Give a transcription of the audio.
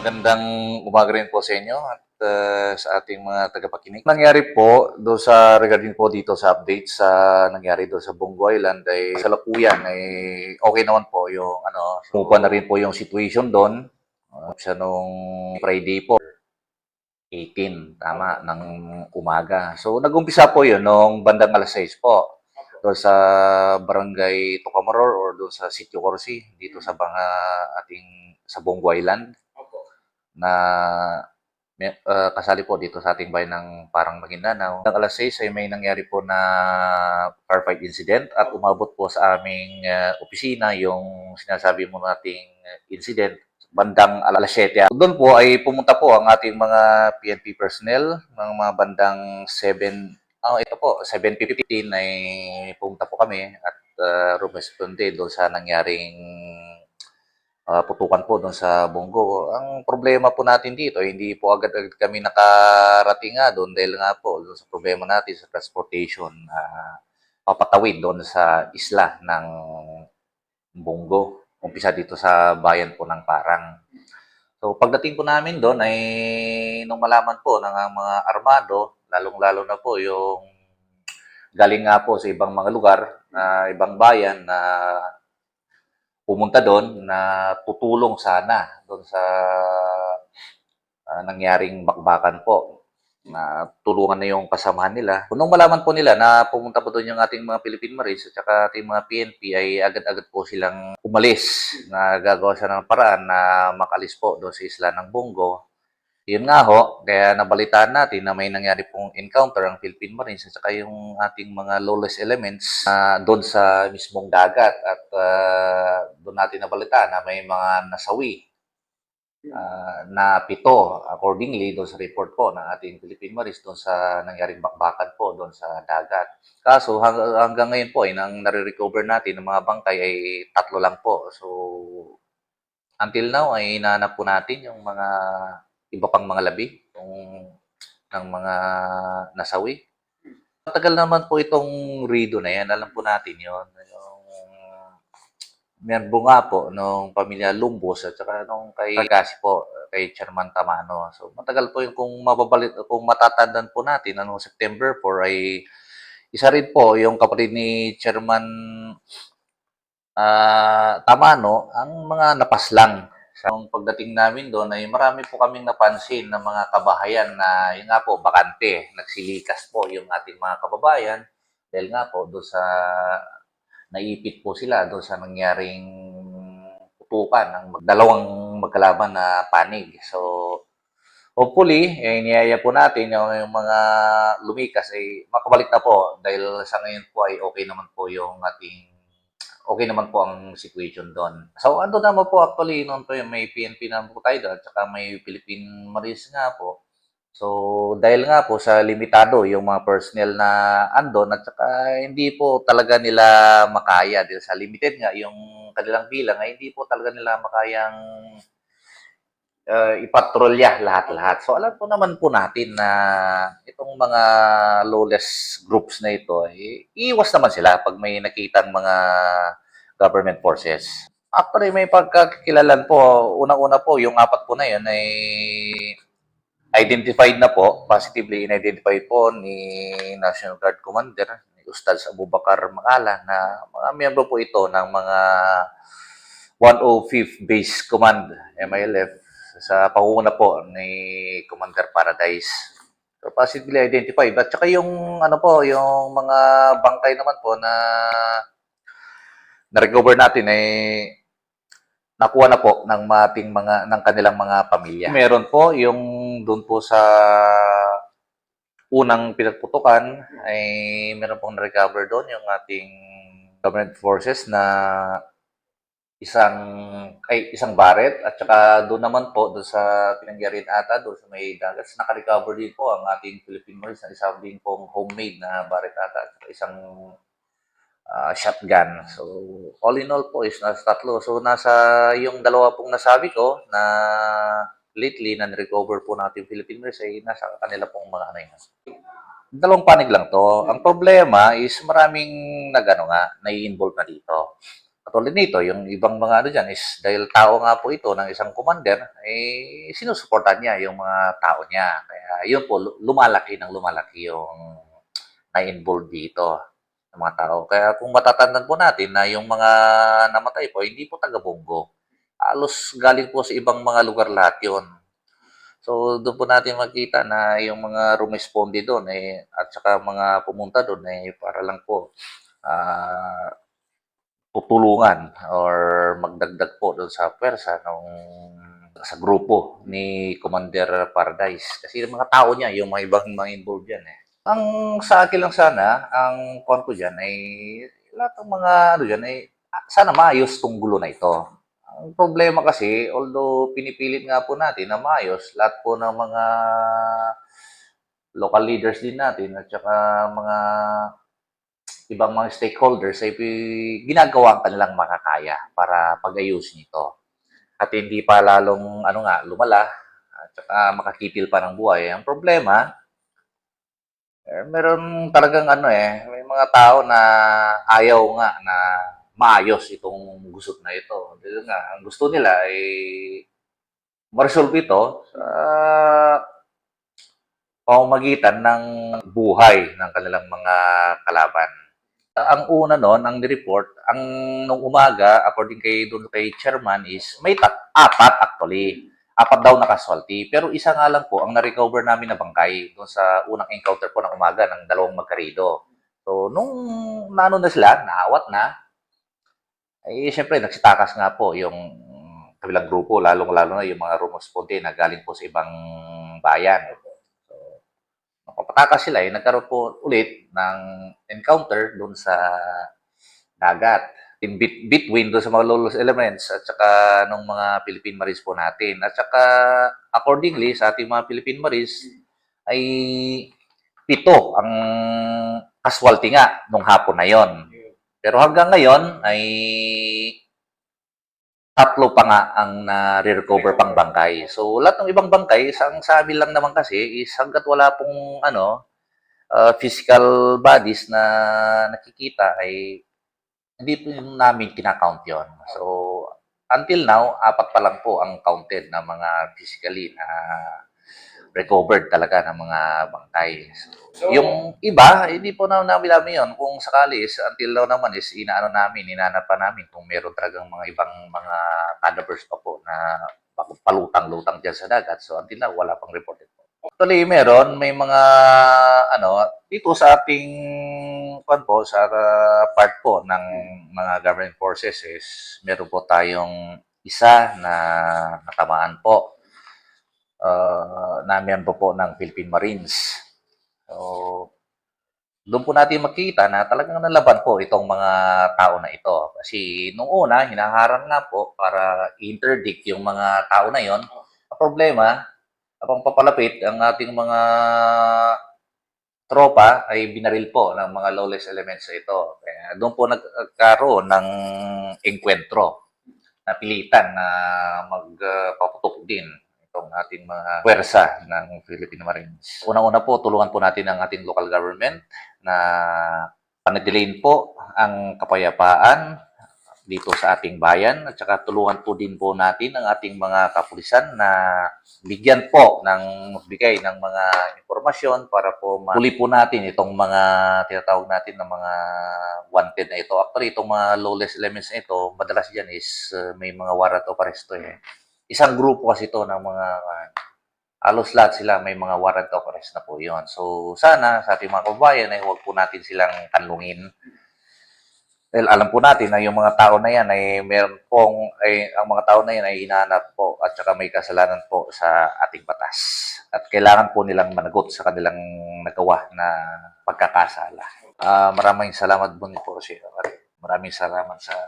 Magandang umaga rin po sa inyo at uh, sa ating mga tagapakinig. Nangyari po do sa regarding po dito sa update sa nangyari do sa Bongo Island ay sa Lapuyan ay okay naman po yung ano, sumupa na rin po yung situation doon. Uh, sa nung Friday po 18 tama ng umaga. So nagumpisa po 'yun nung bandang alas 6 po doon sa barangay Tucamaror or doon sa Sitio Corsi dito sa mga ating sa Bongo Island na ah, kasali po dito sa ating bayan ng Parang Maguindanao. Ng alas 6 ay may nangyari po na firefight incident at umabot po sa aming ah, opisina yung sinasabi mo nating ah, incident bandang alas 7. Doon po ay pumunta po ang ating mga PNP personnel ng mga bandang 7 Oh, ito po, 7.15 ay pumunta po kami at uh, rumisponde doon sa nangyaring ah, putukan po doon sa Bongo. Ang problema po natin dito, hindi po agad-agad kami nakarating nga doon dahil nga po doon sa problema natin sa transportation, ah, papatawid doon sa isla ng Bongo. Umpisa dito sa bayan po ng Parang. So pagdating po namin doon ay nung malaman po ng mga armado, lalong-lalo na po yung galing nga po sa ibang mga lugar, na ibang bayan na pumunta doon na tutulong sana doon sa ah, nangyaring bakbakan po na tulungan na yung kasamahan nila. Nung malaman po nila na pumunta po doon yung ating mga Philippine Marines at saka ating mga PNP ay agad-agad po silang umalis na gagawa siya ng paraan na makalis po doon sa isla ng Bongo. Yun nga ho, kaya nabalitaan natin na may nangyari pong encounter ang Philippine Marines at saka yung ating mga lawless elements na doon sa mismong dagat at ah, doon natin nabalitaan na may mga nasawi ah, na pito accordingly doon sa report po ng ating Philippine Marines doon sa nangyaring bakbakan po doon sa dagat. Kaso hang- hanggang ngayon po ay nang nare-recover natin ng mga bangkay ay tatlo lang po. So until now ay hinahanap po natin yung mga iba pang mga labi yung, ng mga nasawi. Matagal naman po itong rido na yan. Alam po natin yon Yung miyembro nga po nung pamilya Lumbos at saka nung kay Kasi po, kay Chairman Tamano. So matagal po yung kung mababalit, kung matatandaan po natin, ano, September 4 ay isa rin po yung kapatid ni Chairman ah Tamano, ang mga napaslang. Sa pagdating namin doon ay marami po kaming napansin ng mga kabahayan na yun nga po, bakante. Nagsilikas po yung ating mga kababayan dahil nga po doon sa naipit po sila doon sa nangyaring putukan ng dalawang magkalaban na panig. So, hopefully, eh, niyaya po natin yung, yung mga lumikas ay makabalik na po dahil sa ngayon po ay okay naman po yung ating okay naman po ang situation doon. So, ando naman po actually noon po yung may PNP na po tayo doon at saka may Philippine Marines nga po. So, dahil nga po sa limitado yung mga personnel na andon at saka hindi po talaga nila makaya dahil sa limited nga yung kanilang bilang ay hindi po talaga nila makayang uh, ipatrolya lahat-lahat. So, alam po naman po natin na itong mga lawless groups na ito, ay iiwas naman sila pag may nakita mga government forces. Actually, may pagkakilalan po. Unang-una po, yung apat po na yun ay identified na po, positively in-identified po ni National Guard Commander, ni Ustaz Abubakar Makala, na mga miyembro po ito ng mga 105th Base Command, MILF, sa pangunguna po ni Commander Paradise. So, positively identified. At saka yung, ano po, yung mga bangkay naman po na na-recover natin ay nakuha na po ng ating mga ng kanilang mga pamilya. Meron po yung doon po sa unang pinagputukan ay meron pong na-recover doon yung ating government forces na isang ay isang baret at saka doon naman po doon sa pinangyarihan ata doon sa may dagat naka-recover din po ang ating Philippine Marines na isang din pong homemade na baret ata at isang ah, shotgun. So, all in all po is nasa tatlo. So, nasa yung dalawa pong nasabi ko na lately na recover po natin Philippine Marines ay nasa kanila pong mga ano yun. Dalawang panig lang to. Ang problema is maraming nagano nga, nai-involve na dito. Katulad nito, yung ibang mga ano dyan is dahil tao nga po ito ng isang commander, eh, sinusuportan niya yung mga tao niya. Kaya yun po, lu- lumalaki ng lumalaki yung na-involve dito ng mga tao. Kaya kung matatandaan po natin na yung mga namatay po, hindi po taga-Bongo. Halos galing po sa ibang mga lugar lahat yun. So, doon po natin makita na yung mga rumesponde doon eh, at saka mga pumunta doon eh, para lang po ah, tutulungan or magdagdag po doon sa pwersa nung sa grupo ni Commander Paradise. Kasi yung mga tao niya, yung mga ibang mga involved dyan eh. Ang sa akin lang sana, ang kon ko dyan ay lahat ng mga ano dyan ay ah, sana maayos tong gulo na ito. Ang problema kasi, although pinipilit nga po natin na maayos, lahat po ng mga local leaders din natin at saka mga ibang mga stakeholders ay ginagawa ang kanilang makakaya para pag-ayusin ito. At hindi pa lalong ano nga, lumala at saka makakitil pa ng buhay. Ang problema, eh, meron talagang ano eh, may mga tao na ayaw nga na maayos itong gusot na ito. Dahil nga, ang gusto nila ay ma-resolve ito sa pamamagitan ng buhay ng kanilang mga kalaban. Ang una noon, ang report, ang nung umaga, according kay doon kay chairman is may tat, apat actually. Apat daw na casualty. Pero isa nga lang po ang na-recover namin na bangkay doon sa unang encounter po ng umaga ng dalawang magkarido. So, nung naano na sila, naawat na, eh, syempre, nagsitakas nga po yung kabilang grupo, lalong-lalo na yung mga rumusponde na galing po sa ibang bayan. So, napapatakas sila, eh, nagkaroon po ulit ng encounter doon sa dagat. In bit, between doon sa mga lawless elements at saka nung mga Philippine Marines po natin. At saka accordingly sa ating mga Philippine Marines ay pito ang casualty nga nung hapon na yon. Pero hanggang ngayon ay tatlo pa nga ang na-recover pang bangkay. So, lahat ng ibang bangkay, ang sa amin lang naman kasi is hanggat wala pong ano, uh, physical bodies na nakikita ay hindi po namin kinakount yon. So, until now, apat pa lang po ang counted na mga physically na recovered talaga ng mga bangkay. So, yung iba, hindi po na namin namin yun. Kung sakali is, until now naman is, inaano namin, inanap pa namin kung meron talagang mga ibang mga cadavers pa po na palutang-lutang dyan sa dagat. So, until now, wala pang reported po. Actually, meron, may mga, ano, dito sa ating, kwan po, sa uh, part po ng mga government forces is, meron po tayong isa na natamaan po uh, na miyembro po ng Philippine Marines. So, doon po natin makita na talagang nalaban po itong mga tao na ito. Kasi nung una, hinaharang nga po para interdict yung mga tao na yon. Ang problema, habang papalapit, ang ating mga tropa ay binaril po ng mga lawless elements na ito. Kaya doon po nagkaroon ng enkwentro na pilitan na magpaputok din itong ating mga pwersa ng Philippine Marines. Unang-una po, tulungan po natin ang ating local government na panatiliin po ang kapayapaan dito sa ating bayan at saka tulungan po din po natin ang ating mga kapulisan na bigyan po ng magbigay ng mga informasyon para po mahuli po natin itong mga tinatawag natin ng mga wanted na ito. Actually, itong mga lawless elements na ito, madalas dyan is uh, may mga warrant of arrest eh isang grupo kasi ito ng mga uh, halos lahat sila may mga warrant of arrest na po yon. So, sana sa ating mga kababayan ay huwag po natin silang kanlungin. Dahil alam po natin na yung mga tao na yan ay meron pong, ay, ang mga tao na yan ay hinahanap po at saka may kasalanan po sa ating batas. At kailangan po nilang managot sa kanilang nagawa na pagkakasala. Uh, maraming salamat po po siya. Maraming salamat sa